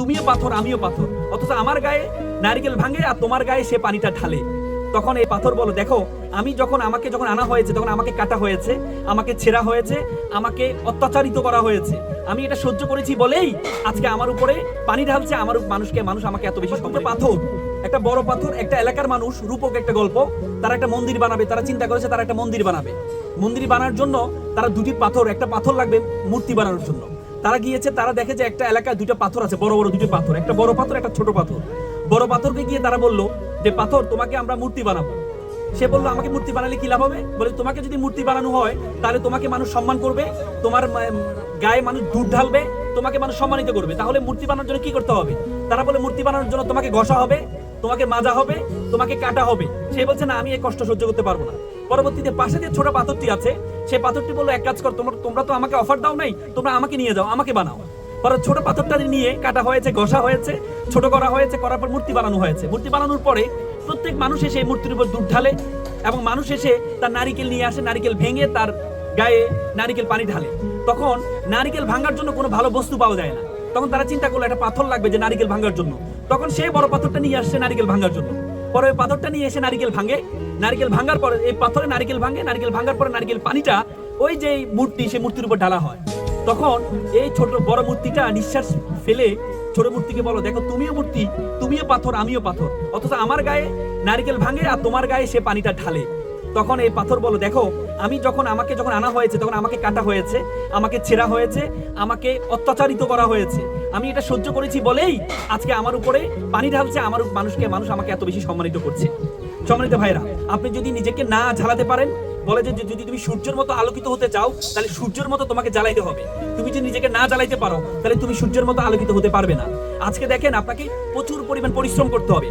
তুমিও পাথর আমিও পাথর। অথচ আমার গায়ে নারকেল ভাঙে আর তোমার গায়ে সে পানিটা ঢালে। তখন এই পাথর বলো দেখো আমি যখন আমাকে যখন আনা হয়েছে তখন আমাকে কাটা হয়েছে আমাকে ছেঁড়া হয়েছে আমাকে অত্যাচারিত করা হয়েছে। আমি এটা সহ্য করেছি বলেই আজকে আমার উপরে পানি ঢালছে আমার মানুষকে মানুষ আমাকে এত বেশি সম্মান পাথর। একটা বড় পাথর একটা এলাকার মানুষ রূপক একটা গল্প তারা একটা মন্দির বানাবে তারা চিন্তা করেছে তারা একটা মন্দির বানাবে। মন্দির বানার জন্য তারা দুটি পাথর একটা পাথর লাগবে মূর্তি বানানোর জন্য। তারা গিয়েছে, তারা দেখে যে একটা এলাকায় দুটো পাথর আছে, বড় বড় দুটো পাথর, একটা বড় পাথর, একটা ছোট পাথর। বড় পাথরকে গিয়ে তারা বলল যে, পাথর, তোমাকে আমরা মূর্তি বানাবো। সে বলল, আমাকে মূর্তি বানালে কি লাভ হবে? বলে, তোমাকে যদি মূর্তি বানানো হয়, তাহলে তোমাকে মানুষ সম্মান করবে, তোমার গায়ে মানুষ দুধ ঢালবে, তোমাকে মানুষ সম্মানিত করবে। তাহলে মূর্তি বানানোর জন্য কি করতে হবে? তারা বলে, মূর্তি বানানোর জন্য তোমাকে ঘষা হবে, তোমাকে মাজা হবে, তোমাকে কাটা হবে। সে বলছে, না, আমি এই কষ্ট সহ্য করতে পারব না। পরবর্তীতে পাশে যে ছোট পাথরটি আছে, সেই পাথরটি বলল, এক কাজ কর, তোমরা তোমরা তো আমাকে অফার দাও নাই, তোমরা আমাকে নিয়ে যাও, আমাকে বানাও। পরে ছোট পাথরটা নিয়ে কাটা হয়েছে, ঘষা হয়েছে, ছোট করা হয়েছে, করার পর মূর্তি বানানো হয়েছে। মূর্তি বানানোর পরে প্রত্যেক মানুষ এসে মূর্তির উপর দুধ ঢালে এবং মানুষ এসে তার নারিকেল নিয়ে আসে, নারিকেল ভেঙে তার গায়ে নারিকেল পানি ঢালে। তখন নারিকেল ভাঙার জন্য কোনো ভালো বস্তু পাওয়া যায় না। তখন তারা চিন্তা করল, একটা পাথর লাগবে যে নারিকেল ভাঙার জন্য। তখন সেই বড় পাথরটা নিয়ে আসছে নারিকেল ভাঙার জন্য। পরে ওই পাথরটা নিয়ে এসে নারিকেল ভাঙে নারিকেল ভাঙার পরে, এই পাথরে নারিকেল ভাঙে, নারিকেল ভাঙার পরে নারিকেল পানিটা ওই যে মূর্তি, সেই মূর্তির উপর ঢালা হয়। তখন এই ছোট বড় মূর্তিটা নিঃশ্বাস ফেলে ছোট মূর্তিকে বলো, দেখো, তুমিও মূর্তি, তুমিও পাথর, আমিও পাথর। অথচ আমার গায়ে নারিকেল ভাঙে আর তোমার গায়ে সে পানিটা ঢালে। তখন এই পাথর বলো, দেখো, আমি যখন, আমাকে যখন আনা হয়েছে, তখন আমাকে কাটা হয়েছে, আমাকে ছেঁড়া হয়েছে, আমাকে অত্যাচারিত করা হয়েছে। আমি এটা সহ্য করেছি বলেই আজকে আমার উপরে পানি ঢালছে, আমার মানুষকে, মানুষ আমাকে এত বেশি সম্মানিত করছে। সম্মানিত ভাইরা আপনি যদি নিজেকে না ঝালাতে পারেন, বলে যে যদি তুমি সূর্যের মতো আলোকিত হতে চাও, তাহলে সূর্যের মতো তোমাকে জ্বালাইতে হবে। তুমি যদি নিজেকে না জ্বালাইতে পারো, তাহলে তুমি সূর্যের মতো আলোকিত হতে পারবে না। আজকে দেখেন আপনাকে প্রচুর পরিমাণ পরিশ্রম করতে হবে।